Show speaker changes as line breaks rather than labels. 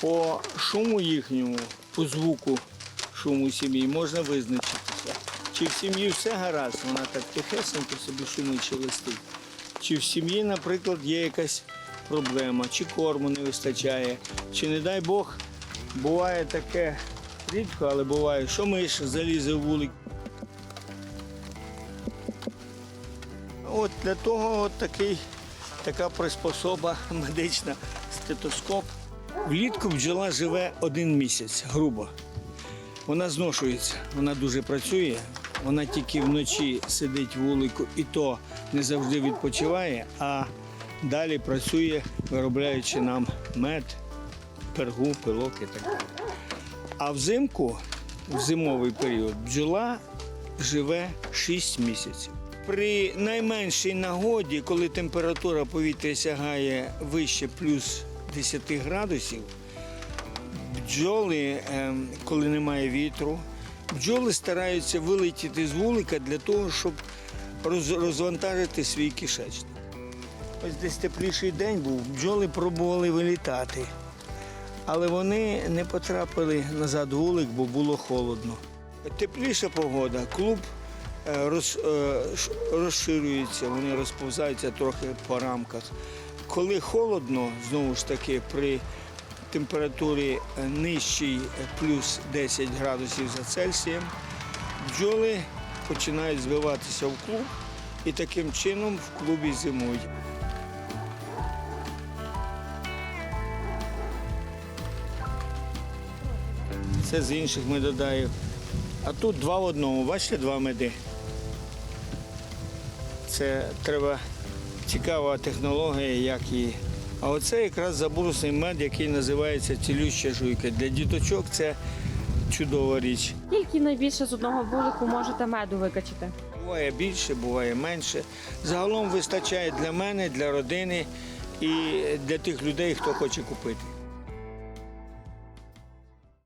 По шуму їхньому, по звуку шуму сім'ї можна визначитися. Чи в сім'ї все гаразд, вона так тихесенько собі шумить чи листить. Чи в сім'ї, наприклад, є якась проблема, чи корму не вистачає, чи, не дай Бог, буває таке рідко, але буває, що миш залізе в вулик. От для того от такий, така приспособа медична стетоскоп. Влітку бджола живе один місяць, грубо. Вона зношується, вона дуже працює, вона тільки вночі сидить вулику і то не завжди відпочиває, а далі працює, виробляючи нам мед, пергу, пилок і так далі. А взимку, в зимовий період, бджола живе 6 місяців. При найменшій нагоді, коли температура повітря сягає вище плюс 10 градусів, бджоли, ем, коли немає вітру, бджоли стараються вилетіти з вулика для того, щоб розвантажити свій кишечник. Ось десь тепліший день був, бджоли пробували вилітати, але вони не потрапили назад в вулик, бо було холодно. Тепліша погода, клуб е, е, розширюється, вони розповзаються трохи по рамках. Коли холодно, знову ж таки, при температурі е, нижчій е, плюс 10 градусів за Цельсієм, бджоли починають збиватися в клуб і таким чином в клубі зимують. Це з інших медодаїв. А тут два в одному, бачите, два меди. Це треба цікава технологія, як її. А оце якраз забурусний мед, який називається цілюща жуйка. Для діточок це чудова річ.
Скільки найбільше з одного вулику можете меду викачати?
Буває більше, буває менше. Загалом вистачає для мене, для родини і для тих людей, хто хоче купити.